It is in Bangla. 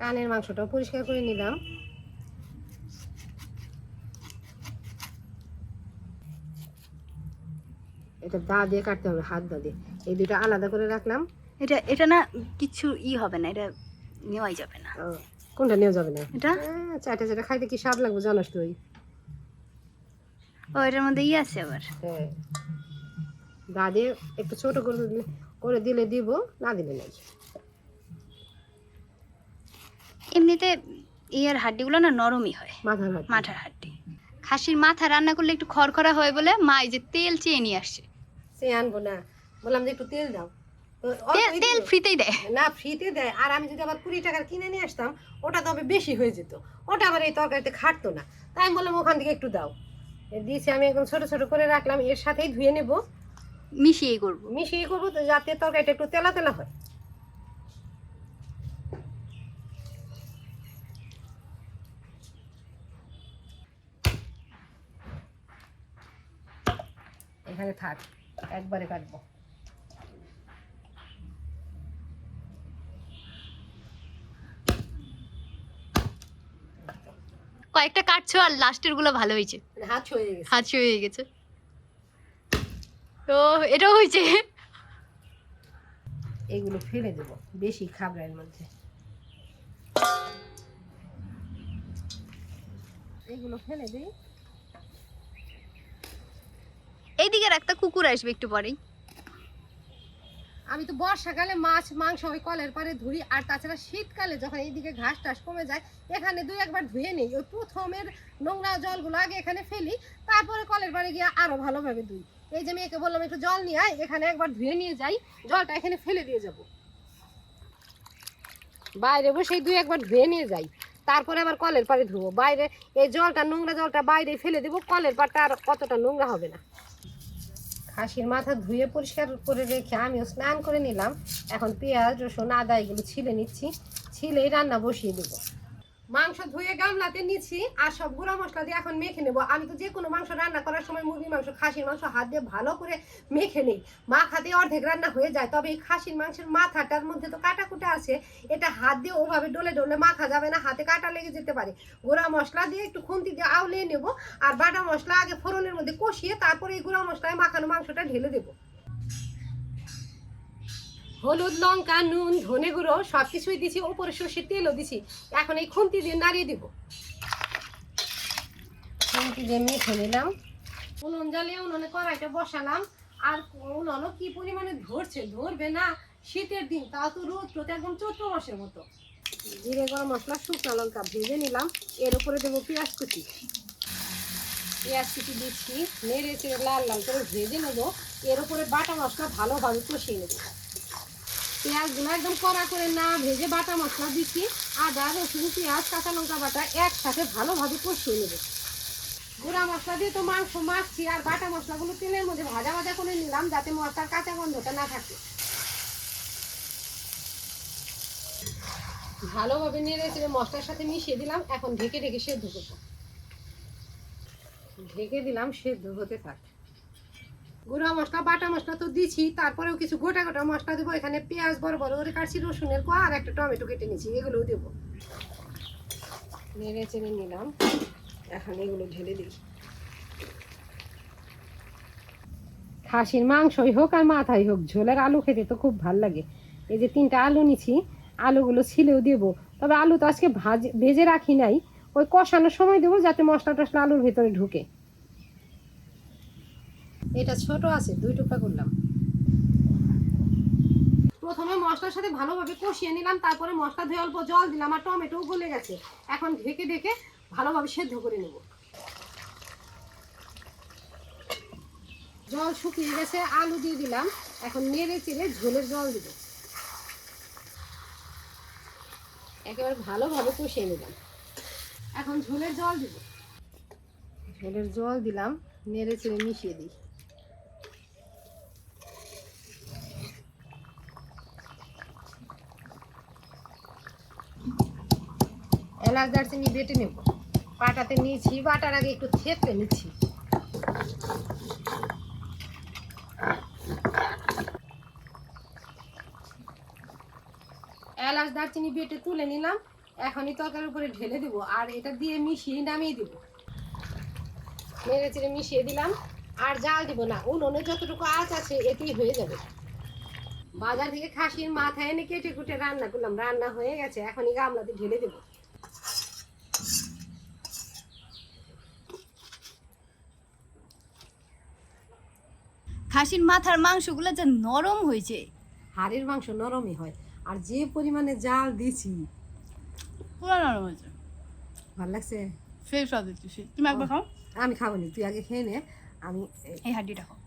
কানের মাংসটাও পরিষ্কার করে নিলাম। এটা দা দিয়ে কাটতে হবে হাত দা দিয়ে। এই দুটো আলাদা করে রাখলাম। এটা এটা না কিছু ই হবে না এটা নেওয়াই যাবে না। কোনটা নেওয়া যাবে না? এটা? হ্যাঁ, চাটা চাটা খাইতে কি স্বাদ লাগবে জানাস তুই? ও এটার মধ্যে ই আছে আবার। হ্যাঁ। দা দিয়ে একটু ছোট করে দিলে করে দিলে দিব না দিলে নাই। এমনিতে ইয়ার হাড্ডিগুলো না নরমই হয়। মাথার হাড্ডি। খাসির মাথা রান্না করলে একটু খড়খড়া হয় বলে মা এই যে তেল চেয়ে নিয়ে আসছে। সে আনব না। বললাম যে একটু তেল দাও। তেল ফ্রিতেই দেয়। না ফ্রিতে দেয়। আর আমি যদি আবার কুড়ি টাকার কিনে নিয়ে আসতাম ওটা তবে বেশি হয়ে যেত। ওটা আবার এই তরকারিতে খাটতো না। তাই আমি বললাম ওখান থেকে একটু দাও। দিয়েছি আমি একদম ছোট ছোট করে রাখলাম। এর সাথেই ধুয়ে নেব। মিশিয়েই করব। মিশিয়ে করব তো যাতে তরকারিটা একটু তেলা তেলা হয়। এখানে থাক একবারে কাটবো। কয়েকটা কাটছো আর লাস্টেরগুলো ভালো হয়েছে। মানে হাত ছয়ে গেছে। হাত হয়ে গেছে। তো এটাও হয়েছে। এগুলো ফেলে দেবো বেশি খাবারের মধ্যে। এগুলো ফেলে দিই। এইদিকে একটা কুকুর আসবে একটু পরেই। আমি তো বর্ষাকালে মাছ, মাংস ওই কলের পরে ধুই আর তাছাড়া শীতকালে যখন এইদিকে ঘাস টাস কমে যায়, এখানে দুই একবার ধুয়ে নিই। ওই প্রথমের নোংরা জলগুলো আগে এখানে ফেলি, তারপরে কলের পাড়ে গিয়ে আরও ভালোভাবে ধুই। এই যে মেয়েকে বললাম, একটু জল নিয়ে আয়, এখানে একবার ধুয়ে নিয়ে যাই, জলটা এখানে ফেলে দিয়ে যাব। বাইরে বসে দুই একবার ধুয়ে নিয়ে যাই, তারপরে আবার কলের পাড়ে ধুবো। বাইরে এই জলটা, নোংরা জলটা বাইরে ফেলে দেবো, কলের পাড়টা আর কতটা নোংরা হবে না। খাসির মাথা ধুয়ে পরিষ্কার করে রেখে আমিও স্নান করে নিলাম। এখন পেঁয়াজ, রসুন, আদা এগুলো ছিলে নিচ্ছি। ছিলেই রান্না বসিয়ে দেবো। মাংস ধুয়ে গামলাতে নিচ্ছি আর সব গুঁড়া মশলা দিয়ে এখন মেখে নেব। আমি তো যে কোনো মাংস রান্না করার সময় মুরগির মাংস, খাসির মাংস হাত দিয়ে ভালো করে মেখে নিই। মাখাতে অর্ধেক রান্না হয়ে যায়, তবে এই খাসির মাংসের মাথাটার মধ্যে তো কাটা কুটা আছে। এটা হাত দিয়ে ওভাবে ডলে ডলে মাখা যাবে না, হাতে কাটা লেগে যেতে পারে। গুঁড়া মশলা দিয়ে একটু খুন্তি দিয়ে আউলিয়ে নেব আর বাটা মশলা আগে ফোড়নের মধ্যে কষিয়ে তারপরে এই গুঁড়া মশলায় মাখানো মাংসটা ঢেলে দেবো। হলুদ, লঙ্কা, নুন, ধনে গুঁড়ো সব কিছুই দিছি, ওপরে সর্ষের তেলও দিছি। এখন এই খুন্তি দিয়ে নাড়িয়ে দিব। খুন্তি দিয়ে মেখে নিলাম। উনুন জ্বালিয়ে উনুনে কড়াইটা বসালাম। আর উনুনও কি পরিমাণে ধরছে, ধরবে না? শীতের দিন, তাও তো রোদ রোদ একদম চৈত্র মাসের মতো। জিরে, গরম মশলা, শুকনো লঙ্কা ভেজে নিলাম। এর উপরে দেবো পেঁয়াজ কুচি। পেঁয়াজ কুচি দিচ্ছি, নেড়ে চেড়ে লাল লাল করে ভেজে নেব। এর উপরে বাটা মশলা ভালোভাবে কষিয়ে নেব। পেঁয়াজগুলো একদম কড়া করে না ভেজে বাটা মশলা দিচ্ছি। আদা, রসুন, পেঁয়াজ, কাঁচা লঙ্কা বাটা একসাথে ভালোভাবে কষিয়ে নেব। গুঁড়া মশলা দিয়ে তো মাংস মাখছি, আর বাটা মশলাগুলো তেলের মধ্যে ভাজা ভাজা করে নিলাম যাতে মশলার কাঁচা গন্ধটা না থাকে। ভালোভাবে নেড়ে চেড়ে মশলার সাথে মিশিয়ে দিলাম, এখন ঢেকে ঢেকে সেদ্ধ করব। ঢেকে দিলাম সেদ্ধ হতে থাক। গুঁড়া মশলা, বাটা মশলা তো দিছি, তারপরেও কিছু গোটা গোটা মশলা দেবো, এখানে পেঁয়াজ বড় বড় করে কাটছি, রসুনের কোয়া আর একটা টমেটো কেটে নিচ্ছি এগুলোও দেবো। নেড়ে চেড়ে নিলাম, এখন এগুলো ঢেলে দিই। খাসির মাংসই হোক আর মাথাই হোক, ঝোলের আলু খেতে তো খুব ভালো লাগে। এই যে তিনটা আলু নিছি, আলুগুলো ছিলেও দেবো। তবে আলু তো আজকে ভাজে, ভেজে রাখি নাই, ওই কষানোর সময় দেবো যাতে মশলা টশলা আলুর ভেতরে ঢুকে। এটা ছোট আছে, দুই টুকরা করলাম। প্রথমে মশলার সাথে ভালোভাবে কষিয়ে নিলাম, তারপরে মশলা ধুয়ে অল্প জল দিলাম, আর টমেটো গলে গেছে। এখন ঢেকে ঢেকে ভালোভাবে সেদ্ধ করে নেব। জল শুকিয়ে গেছে, আলু দিয়ে দিলাম। এখন নেড়ে চেড়ে ঝোলের জল দিব। একেবারে ভালোভাবে কষিয়ে নিলাম। এখন ঝোলের জল দিব। ঝোলের জল দিলাম, নেড়ে চেড়ে মিশিয়ে দিই। এলাচ দারচিনি বেটে নেব। পাটাতে নিয়েছি, বাটার আগে একটু থেতলে নিচ্ছি। এলাচ দারচিনি বেটে তুলে নিলাম, এখনই তরকারির উপরে ঢেলে দিব, আর এটা দিয়ে মিশিয়ে নামিয়ে দিব। নেড়ে চেড়ে মিশিয়ে দিলাম, আর জাল দিব না, উনুনে যতটুকু আঁচ আছে এতেই হয়ে যাবে। বাজার থেকে খাসির মাথায় এনে কেটে কুটে রান্না করলাম, রান্না হয়ে গেছে, এখনই গামলাতে ঢেলে দেবো। খাসির মাথার মাংসগুলো যে নরম হয়েছে। হাড়ের মাংস নরমই হয়। আর যে পরিমাণে জাল দিছি পুরো নরম হয়েছে। ভালো লাগছে? সেই স্বাদ হচ্ছে তুমি একবার খাও। আমি খাব নি তুই আগে খেয়ে নে। আমি এই হাড্ডিটা খাও।